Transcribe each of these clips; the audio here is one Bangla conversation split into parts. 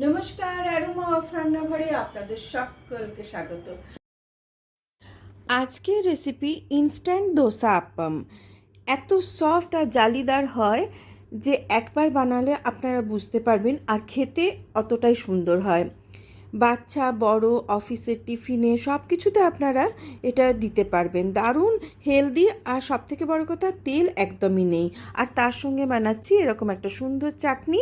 নমস্কার অ্যারোমা অফ রান্নাঘরে আপনাদের সকলকে স্বাগত। আজকের রেসিপি ইনস্ট্যান্ট দোসা আপ্পাম এত সফট আর জালিদার হয় যে একবার বানালে আপনারা বুঝতে পারবেন আর খেতে অতটাই সুন্দর হয়। বাচ্চা, বড়, অফিসের টিফিনে সব কিছুতে আপনারা এটা দিতে পারবেন। দারুণ, হেলদি আর সব থেকে বড় কথা, তেল একদমই নেই। আর তার সঙ্গে বানাচ্ছি এরকম একটা সুন্দর চাটনি,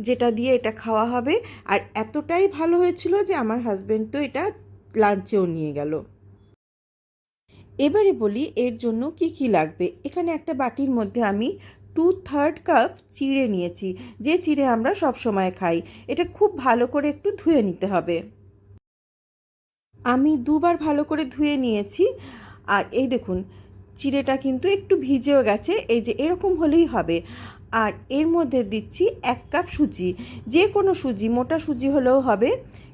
যেটা দিয়ে এটা খাওয়া হবে। আর এতটাই ভালো হয়েছিল যে আমার হাজব্যান্ড তো এটা লাঞ্চেও নিয়ে গেল। এবারে বলি, এর জন্য কি কি লাগবে? এখানে একটা বাটির মধ্যে আমি টু থার্ড কাপ চিড়ে নিয়েছি, যে চিড়ে আমরা সব সময় খাই। এটা খুব ভালো করে একটু ধুয়ে নিতে হবে। আমি দুবার ভালো করে ধুয়ে নিয়েছি। আর এই দেখুন, চিড়েটা কিন্তু একটু ভিজেও গেছে, এই যে এরকম হলেই হবে। আর এর মধ্যে দিচ্ছি এক কাপ সুজি। যে কোনো সুজি, মোটা সুজি হলেও হবে,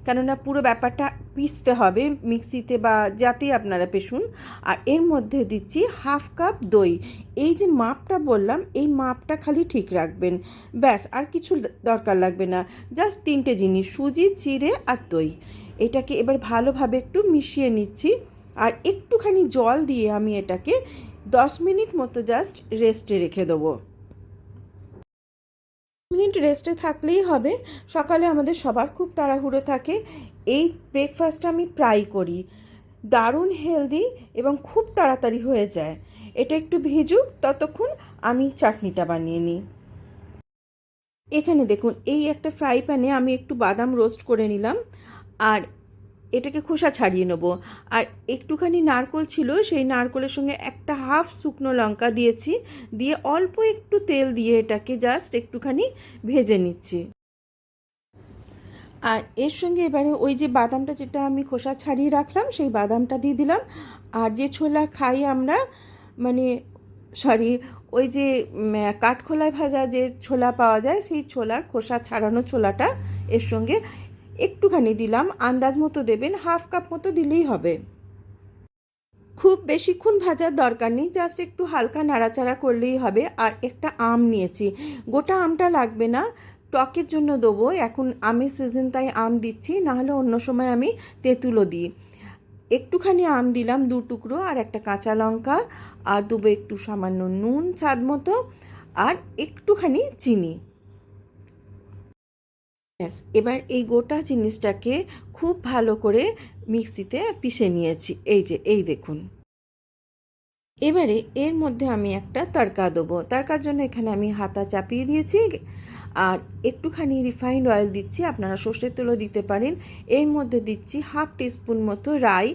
কেননা পুরো ব্যাপারটা পিসতে হবে মিক্সিতে বা যাতেই আপনারা পেশুন আর এর মধ্যে দিচ্ছি হাফ কাপ দই। এই যে মাপটা বললাম, এই মাপটা খালি ঠিক রাখবেন। ব্যাস, আর কিছু দরকার লাগবে না। জাস্ট তিনটে জিনিস, সুজি, চিড়ে আর দই। এটাকে এবার ভালোভাবে একটু মিশিয়ে নিচ্ছি। আর একটুখানি জল দিয়ে আমি এটাকে দশ মিনিট মতো জাস্ট রেস্টে রেখে দেবো। মিনিট রেস্টে থাকলেই হবে। সকালে আমাদের সবার খুব তাড়াহুড়ো থাকে। এই ব্রেকফাস্টটা আমি প্রায় করি। দারুণ হেলদি এবং খুব তাড়াতাড়ি হয়ে যায়। এটা একটু ভিজুক, ততক্ষণ আমি চাটনিটা বানিয়ে নিই। এখানে দেখুন, এই একটা ফ্রাই প্যানে আমি একটু বাদাম রোস্ট করে নিলাম। আর এটাকে খোসা ছাড়িয়ে নেব। আর একটুখানি নারকোল ছিল, সেই নারকোলের সঙ্গে একটা হাফ শুকনো লঙ্কা দিয়েছি, দিয়ে অল্প একটু তেল দিয়ে এটাকে জাস্ট একটুখানি ভেজে নিচ্ছি। আর এর সঙ্গে এবারে ওই যে বাদামটা যেটা আমি খোসা ছাড়িয়ে রাখলাম, সেই বাদামটা দিয়ে দিলাম। আর যে ছোলা খাই আমরা মানে সরি, ওই যে কাঠখোলায় ভাজা যে ছোলা পাওয়া যায়, সেই ছোলার খোসা ছাড়ানো ছোলাটা এর সঙ্গে একটুখানি দিলাম, আন্দাজ মতো দেবেন, হাফ কাপ মতো দিলেই হবে। খুব বেশিক্ষণ ভাজার দরকার নেই জাস্ট একটু হালকা নাড়াচাড়া করলেই হবে, আর একটা আম নিয়েছি। গোটা আমটা লাগবে না, টকের জন্য দেবো, এখন আমের সিজন তাই আম দিচ্ছি, নাহলে অন্য সময় আমি তেঁতুলও দিই। একটুখানি আম দিলাম, দু টুকরো, আর একটা কাঁচা লঙ্কা, আর দেবো একটু সামান্য নুন, স্বাদ মতো, আর একটুখানি চিনি। ব্যাস, এবার এই গোটা জিনিসটাকে খুব ভালো করে মিক্সিতে পিষে নিয়েছি। এই যে, এই দেখুন। এবারে এর মধ্যে আমি একটা তড়কা দেবো। তড়কার জন্য এখানে আমি হাতা চাপিয়ে দিয়েছি আর একটুখানি রিফাইন্ড অয়েল দিচ্ছি। আপনারা সর্ষের তেলও দিতে পারেন। এর মধ্যে দিচ্ছি হাফ টিস্পুন মতো রাই।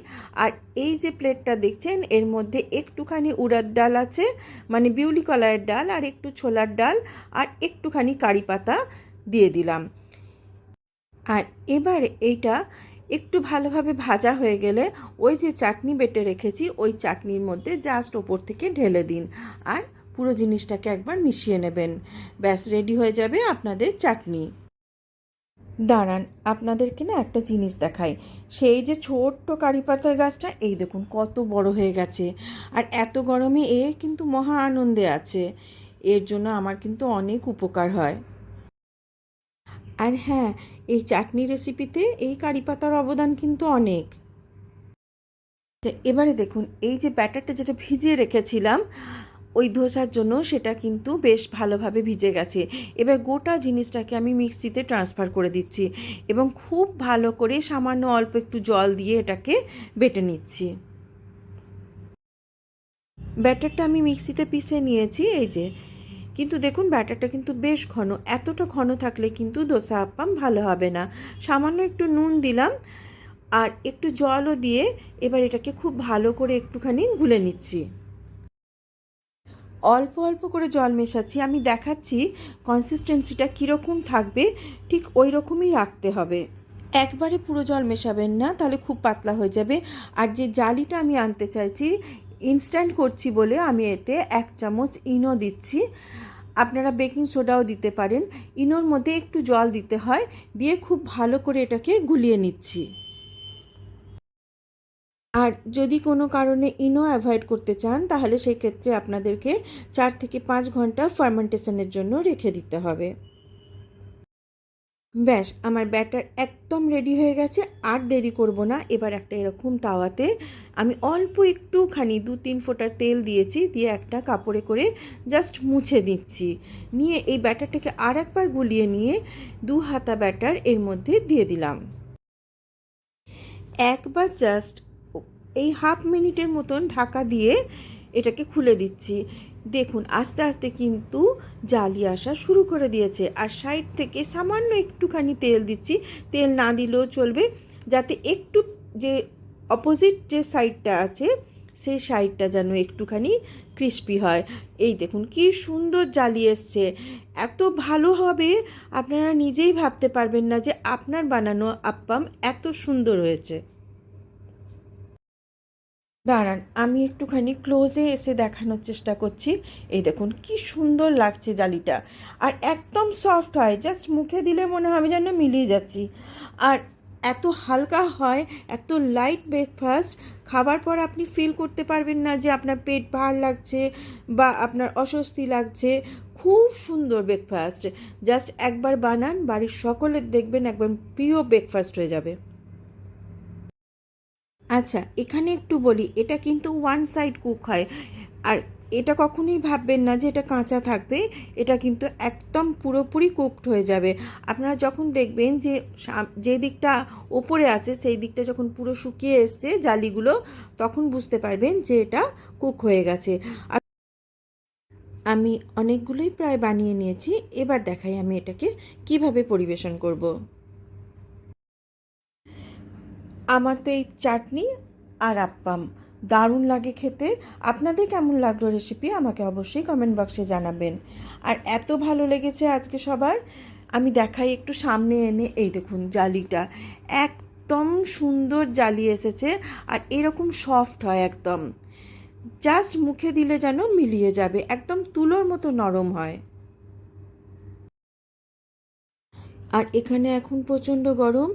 আর এই যে প্লেটটা দেখছেন, এর মধ্যে একটুখানি উড়ার ডাল আছে মানে বিউলি কলারের ডাল আর একটু ছোলার ডাল আর একটুখানি কারি পাতা দিয়ে দিলাম। আর এবার এইটা একটু ভালোভাবে ভাজা হয়ে গেলে ওই যে চাটনি বেটে রেখেছি, ওই চাটনির মধ্যে জাস্ট ওপর থেকে ঢেলে দিন। আর পুরো জিনিসটাকে একবার মিশিয়ে নেবেন। ব্যাস রেডি হয়ে যাবে আপনাদের চাটনি। দাঁড়ান, আপনাদেরকে না একটা জিনিস দেখাই। সেই যে ছোট্ট কারি পাতার গাছটা, এই দেখুন কত বড় হয়ে গেছে। আর এত গরমে এ কিন্তু মহা আনন্দে আছে। এর জন্য আমার কিন্তু অনেক উপকার হয়। আর হ্যাঁ এই চাটনি রেসিপিতে এই কারি পাতার অবদান কিন্তু অনেক। এবারে দেখুন, এই যে ব্যাটারটা যেটা ভিজিয়ে রেখেছিলাম, ওই ধোসার জন্য সেটা কিন্তু বেশ ভালোভাবে ভিজে গেছে। এবার গোটা জিনিসটাকে আমি মিক্সিতে ট্রান্সফার করে দিচ্ছি এবং খুব ভালো করে সামান্য অল্প একটু জল দিয়ে এটাকে বেটে নিচ্ছি। ব্যাটারটা আমি মিক্সিতে পিষে নিয়েছি, এই যে কিন্তু দেখুন, ব্যাটারটা কিন্তু বেশ ঘন। এতটা ঘন থাকলে কিন্তু দোসা আপ্পাম ভালো হবে না। সামান্য একটু নুন দিলাম আর একটু জলও দিয়ে এবার এটাকে খুব ভালো করে একটুখানি গুলে নিচ্ছি। অল্প অল্প করে জল মেশাচ্ছি। আমি দেখাচ্ছি কনসিস্টেন্সিটা কীরকম থাকবে, ঠিক ওই রকমই রাখতে হবে। একবারে পুরো জল মেশাবেন না, তাহলে খুব পাতলা হয়ে যাবে। আর যে জালিটা আমি আনতে চাইছি ইনস্ট্যান্ট করছি বলে আমি এতে এক চামচ ইনো দিচ্ছি। আপনারা বেকিং সোডাও দিতে পারেন। ইনোর মধ্যে একটু জল দিতে হয়। দিয়ে খুব ভালো করে এটাকে গুলিয়ে নিচ্ছি। আর যদি কোনো কারণে ইনো অ্যাভয়েড করতে চান, তাহলে সেই ক্ষেত্রে আপনাদেরকে চার থেকে পাঁচ ঘণ্টা ফার্মেন্টেশনের জন্য রেখে দিতে হবে। ব্যাস, আমার ব্যাটার একদম রেডি হয়ে গেছে, আর দেরি করব না। এবার একটা এরকম তাওয়াতে আমি অল্প একটুখানি দু তিন ফোঁটা তেল দিয়েছি, দিয়ে একটা কাপড়ে করে জাস্ট মুছে দিচ্ছি নিয়ে এই ব্যাটারটাকে আর একবার গুলিয়ে নিয়ে দু হাতা ব্যাটার এর মধ্যে দিয়ে দিলাম। একবার জাস্ট এই হাফ মিনিটের মতন ঢাকা দিয়ে এটাকে খুলে দিচ্ছি। দেখুন, আস্তে আস্তে কিন্তু জালি আসা শুরু করে দিয়েছে। আর সাইড থেকে সামান্য একটুখানি তেল দিচ্ছি। তেল না দিলেও চলবে। যাতে একটু যে অপোজিট যে সাইডটা আছে, সেই সাইডটা যেন একটুখানি ক্রিস্পি হয়। এই দেখুন, কি সুন্দর জালি এসছে। এত ভালো হবে, আপনারা নিজেই ভাবতে পারবেন না যে আপনার বানানো আপ্পাম এত সুন্দর হয়েছে। দাঁড়ান, আমি একটুখানি ক্লোজে এসে দেখানোর চেষ্টা করছি। এই দেখুন, কি সুন্দর লাগছে জালিটা। আর একদম সফট হয় জাস্ট মুখে দিলে মনে হবে যেন মিলিয়ে যাচ্ছি। আর এত হালকা হয়, এত লাইট ব্রেকফাস্ট খাবার পর আপনি ফিল করতে পারবেন না যে আপনার পেট ভার লাগছে বা আপনার অস্বস্তি লাগছে। খুব সুন্দর ব্রেকফাস্ট জাস্ট একবার বানান, বাড়ির সকলের দেখবেন একবার প্রিয় ব্রেকফাস্ট হয়ে যাবে। আচ্ছা এখানে একটু বলি, এটা কিন্তু ওয়ান সাইড কুক হয়। আর এটা কখনোই ভাববেন না যে এটা কাঁচা থাকবে, এটা কিন্তু একদম পুরোপুরি কুকড হয়ে যাবে। আপনারা যখন দেখবেন যে যে দিকটা ওপরে আছে, সেই দিকটা যখন পুরো শুকিয়ে এসছে জালিগুলো, তখন বুঝতে পারবেন যে এটা কুক হয়ে গেছে। আমি অনেকগুলোই প্রায় বানিয়ে নিয়েছি, এবার দেখাই আমি এটাকে কীভাবে পরিবেশন করব। আমার তো এই চাটনি আর আপ্পাম। দারুণ লাগে খেতে। আপনাদের কেমন লাগল রেসিপি আমাকে অবশ্যই কমেন্ট বক্সে জানাবেন। আর এত ভালো লেগেছে আজকে সবার, আমি দেখাই একটু সামনে এনে। এই দেখুন জালিটা। একদম সুন্দর জালি এসেছে আর এরকম সফট হয় একদম। জাস্ট মুখে দিলে যেন মিলিয়ে যাবে, একদম তুলোর মতো নরম হয়। আর এখানে এখন প্রচণ্ড গরম।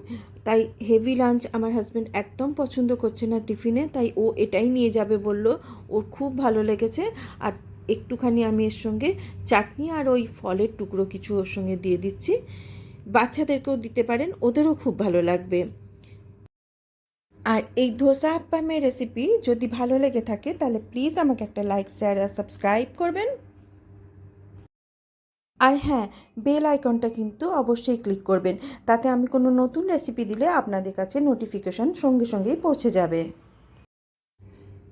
তাই হেভি লাঞ্চ আমার হাজব্যান্ড একদম পছন্দ করছে না টিফিনে, তাই ও এটাই নিয়ে যাবে বলল। ওর খুব ভালো লেগেছে। আর একটুখানি আমি এর সঙ্গে চাটনি আর ওই ফলের টুকরো কিছু ওর সঙ্গে দিয়ে দিচ্ছি। বাচ্চাদেরকেও দিতে পারেন, ওদেরও খুব ভালো লাগবে। আর এই ধোসা আপ্পামের রেসিপি যদি ভালো লেগে থাকে, তাহলে প্লিজ আমাকে একটা লাইক শেয়ার আর সাবস্ক্রাইব করবেন। আর হ্যাঁ বেল আইকনটা কিন্তু অবশ্যই ক্লিক করবেন। তাতে আমি কোনো নতুন রেসিপি দিলে আপনাদের কাছে নোটিফিকেশন সঙ্গে সঙ্গেই পৌঁছে যাবে।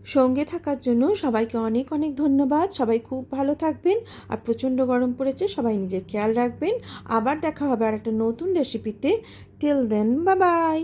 সঙ্গে থাকার জন্য সবাইকে অনেক অনেক ধন্যবাদ। সবাই খুব ভালো থাকবেন আর প্রচণ্ড গরম পড়েছে, সবাই নিজের খেয়াল রাখবেন। আবার দেখা হবে আর একটা নতুন রেসিপিতে টিল দেন বা বাই